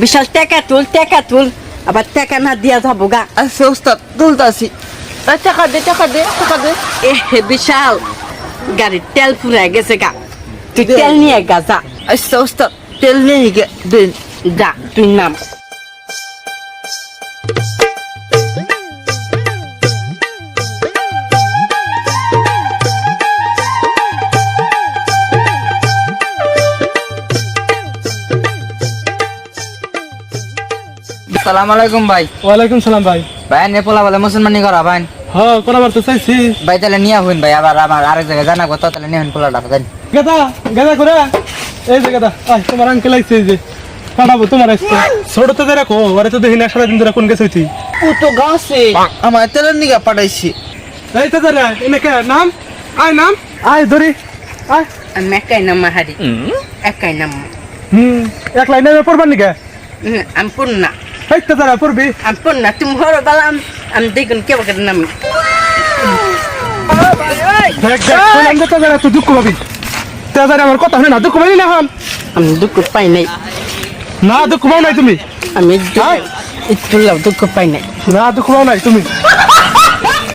বিশাল টেকা তুল টেকা তুল। আবার টেকা না দিয়া যাব গা। আচ্ছা ওস্তাদ তুলতাছি। টাকা দে টাকা দে টাকা দে। এ বিশাল গাড়ির তেল ফুরাই গেছে গা। তুই তেল নিয়ে গা যা। আচ্ছা ওস্তাদ তেল নিয়ে গে যা তুই নাম। সালাম আলাইকুম ভাই। ওয়ালাইকুম সালাম ভাই। ভাই নেপোলা বলে মুসলমানি করা ভাই। হ্যাঁ কোনাবার তো চাইছি। ভাই তাহলে নিয়ে হইন ভাই আবার আমার আরেক জায়গায় জানা কথা তাহলে নিয়ে হইন পোলাটা জানি গাদা গাদা করে। এই যে গাদা আয় তোমার আঙ্কেল আইছে এই যে। পাঠাবো তোমার আইসতে ছোট তো দেখো ওরে তো দেখি না সারাদিন ধরে কোন গেছে হইতি ও তো গাছে। আমার তেলের নিগা পাঠাইছি। এই তো ধরে এনে কে নাম? আয় নাম? আয় ধরি। আয়। আমি একাই নাম হারি একাই নাম। হুম এক লাইনে পড়বার নিকে আমি পূর্ণা এই তো ধরে পড়বি আমি পূর্ণা তুমি হরো বেলা আমি দেখুন কে বাকে নাম দেখ দেখ যে তো ধরে তুই দুঃখ পাবি তে ধরে আমার কথা শুনে না দুঃখ পাবি না হন আমি দুঃখ পাই নাই না দুঃখ পাও নাই তুমি আমি একটু লাভ দুঃখ পাই নাই না দুঃখ পাও নাই তুমি